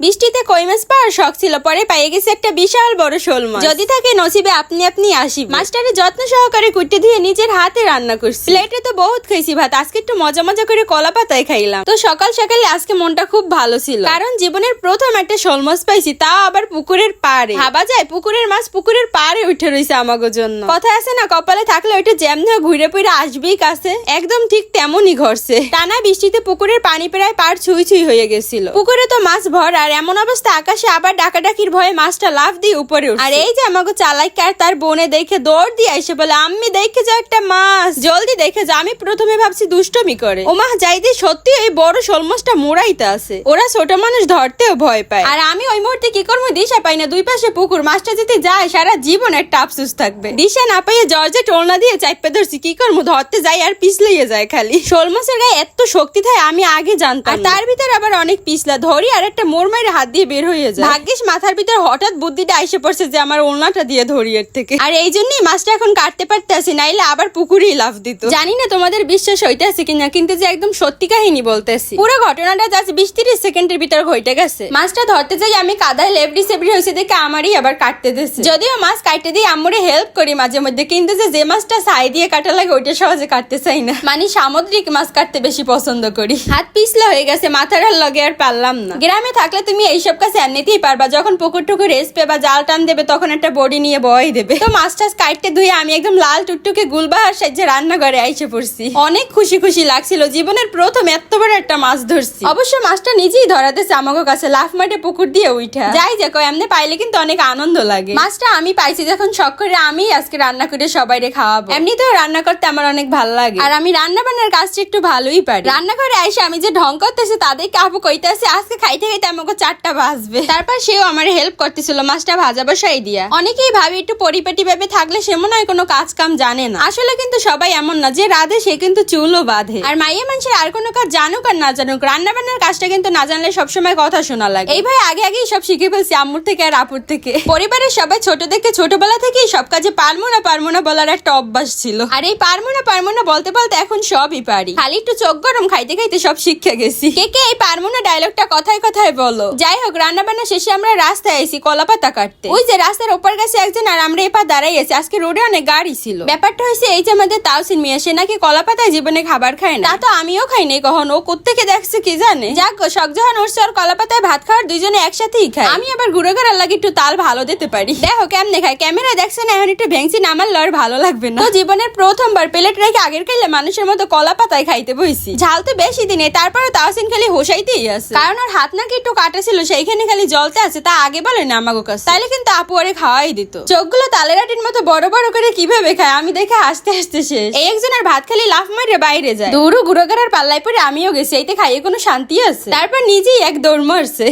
বৃষ্টিতে কই মাছ পাওয়ার শখ ছিল পরে পাইয়ে গেছে একটা বিশাল বড় শোল মাছ। যদি থাকে নসিবে আপনি আপনি আসি মাছটারে যত্ন সহকারে কুটে দিয়ে নিজের হাতে রান্না করছি। প্লেটে তো বহুত খাইছি ভাত আজকে একটু মজা মজা করে কলা পাতায় খাইলাম। তো সকাল সকালে আজকে মনটা খুব ভালো ছিল। কারণ জীবনের প্রথম একটা শোল মাছ পাইছি তাও আবার পুকুরের পাড়ে। ভাবা যায় পুকুরের মাছ পুকুরের পাড়ে উঠে রয়েছে আমাগো জন্য। কথা আছে না কপালে থাকলে ওইটা জ্যাম হয়ে ঘুরে ফিরে আসবেই কাছে। একদম ঠিক তেমনই ঘরছে টানা বৃষ্টিতে পুকুরের পানি প্রায় পার ছুঁই ছুঁই হয়ে গেছিল। পুকুরে তো মাছ ভর আর এমন অবস্থা আকাশে আবার ডাকাডাকির ভয়ে মাছটা লাফ দিয়ে উপরে উঠছে। আর এই যে আমাকে চালাইকে আর তার বোনে দেখে দৌড় দিয়ে এসে বলে আমি দেখে যাও একটা মাছ। জলদি দেখে যা আমি প্রথমে ভাবছি দুষ্টমি করে। ও মা যাইতে সত্যি এই বড় শোল মাছটা মোড়াইতে আছে। ওরা ছোট মানুষ ধরতেও ভয় পায়। আর আমি ওই মুহূর্তে কি করব দিশা পাই না। দুই পাশে পুকুর মাছটা যদি যায় সারা জীবন একটা আফসোস থাকবে। দিশা না পাইয়ে জর্জে টোলনা দিয়ে চাইপে ধরছি কি করব ধরতে যাই আর পিছলেই যায় খালি। শোল মাছের গায়ে এত শক্তি থাকে আমি আগে জানতাম আর তার ভিতর আবার অনেক পিছলা ধরি আর একটা মোর মাইরে হাত দিয়ে বের হয়ে যায়। ভাগ্যিস মাথার ভিতর হঠাৎ বুদ্ধিটা এসে পড়ছে যে আমার ওলনাটা দিয়ে ধরি এর থেকে। আর এই জন্যই মাছটা এখন কাটতে পারতে আসি নাইলে আবার পুকুরেই লাফ দিত। জানি না তোমাদের বিশ্বাস হইতে আছে কিনা কিন্তু যে একদম সত্যি কাহিনী বলতেছি। পুরো ঘটনাটা জাস্ট বিশ তিরিশ সেকেন্ডের ভিতর ঘটে গেছে। মাছটা ধরতে যাই আমি কাদায় লেবড়ি সেবড়ি হয়েছে দেখে আমারই আবার কাটতে দিচ্ছে যদিও মাছ কাটতে দিয়ে আম্মুরে হেল্প করি মাঝে মধ্যে কিন্তু যে যে মাছটা সাই দিয়ে কাটা লাগে ওইটা সহজে কাটতে চাই না। মানে সামুদ্রিক মাছ কাটতে বেশি পছন্দ করি। হাত পিছলা হয়ে গেছে মাথার লগে আর পারলাম না। গ্রামে থাকলে তুমি এইসব কাছে এমনিতেই পারবা। যখন পুকুর টুকুর রেস পেবা জাল টান দেবে, তখন একটা বডি নিয়ে বয় দেবে। তো মাছ টাছ কাটতে ধুয়ে আমি একদম লাল টুকটুকে গুলবাহার সাহায্যে রান্নাঘরে আইসে পড়ছি। অনেক খুশি খুশি লাগছিল। জীবনের প্রথম এত বড় একটা মাছ ধরছি। অবশ্য মাছটা নিজেই ধরাতেছে আমাকে কাছে। লাফ মাঠে পুকুর দিয়ে উঠা যাই দেখো, এমনি পাইলে কিন্তু অনেক আনন্দ লাগে। মাছটা আমি পাইছি যখন শখ করে আমি আজকে রান্না করে সবাইরে খাওয়াবো। এমনিতেও রান্না করতে আমার অনেক ভালো লাগে। আর আমি রান্না বান্নার কাজটা একটু ভালোই পারি। রান্নাঘরে আইসে আমি যে ঢং করতেছে, তাদেরকে আপু কইতেছে, আজকে খাইতে খাইতে আমাকে চারটা বাজবে। তারপর সেও আমার হেল্প করতেছিল, মাছটা ভাজা বসাই দিয়া। অনেকেই ভাবি একটু পরিপাটি ভাবে থাকলে সে মনে হয় কোনো কাজ কাম জানে না। আসলে কিন্তু সবাই এমন না, যে রাধে সে কিন্তু চুলও বাঁধে। আর মাইয়া মানুষের আর কোনো কাজ জানুক আর না জানুক রান্না বান্নার কাজটা কিন্তু না জানলে সবসময় কথা শোনা লাগে। এই ভাই আগে আগেই সব শিখে ফেলছি আম্মুর থেকে আর আপুর থেকে। পরিবারের সবাই ছোট থেকে ছোটবেলা থেকেই সব কাজে পারমো না পারমো না বলার একটা অভ্যাস ছিল। আর এই পারমো না পারমো না বলতে বলতে এখন সবই পারি। খালি একটু চোখ গরম খাইতে খাইতে সব শিখে গেছি। কে কে এই পারমো না ডায়লগটা কথায় কথায় বলো। যাই হোক রান্না বান্না শেষে আমরা রাস্তায় এসি কলা পাতা কাটতে। ওই যে রাস্তার ওপর গেছে একজন আর আমরা এপার দাঁড়াই আছি। আজকে রোডে অনেক গাড়ি ছিল। ব্যাপারটা হয়েছে এই যে আমাদের তাওসিন মিয়া, সে নাকি কলা পাতায় জীবনে খাবার খায় না। তা তো আমিও খাই নাই কখন। ও কোত্থেকে দেখছে কি জানে? যাক শখ যখন ওর কলা পাতায় ভাত খাওয়ার দুজনে একসাথেই খাই আমি আবার ঘুরে ঘুরার লাগে একটু তাল ভালো দিতে পারি। দেখো কেমনে খাই ক্যামেরা দেখছে না, এখন একটু ভেঙছি না আমার লড় ভালো লাগবে না। তো জীবনের প্রথমবার প্লেট রেখে আগের খাইলে মানুষের মতো কলা পাতায় খাইতে বইছি। ঝাল তো বেশি দিনে তারপরে তাওসিন খালি হোসাইতেই আছে। কারণ ওর হাত নাকি একটু কাটা ছিল, সেইখানে খালি জলতে আছে, তা আগে বলে না আমাগো কাছে। তাইলে কিন্তু আপু আরে খাওয়াই দিত। চোখগুলো তালের আটির মতো বড় বড় করে কীভাবে খায়, আমি দেখে হাসতে হাসতে শেষ। এই একজনের ভাত খালি লাফ মারে বাইরে যায়। দৌড়ু গুড়ো পাল্লায় পরে আমিও গেছি, এইতে খাইয়ে কোনো শান্তি আছে। তারপর নিজেই এক দৌড় মারছে।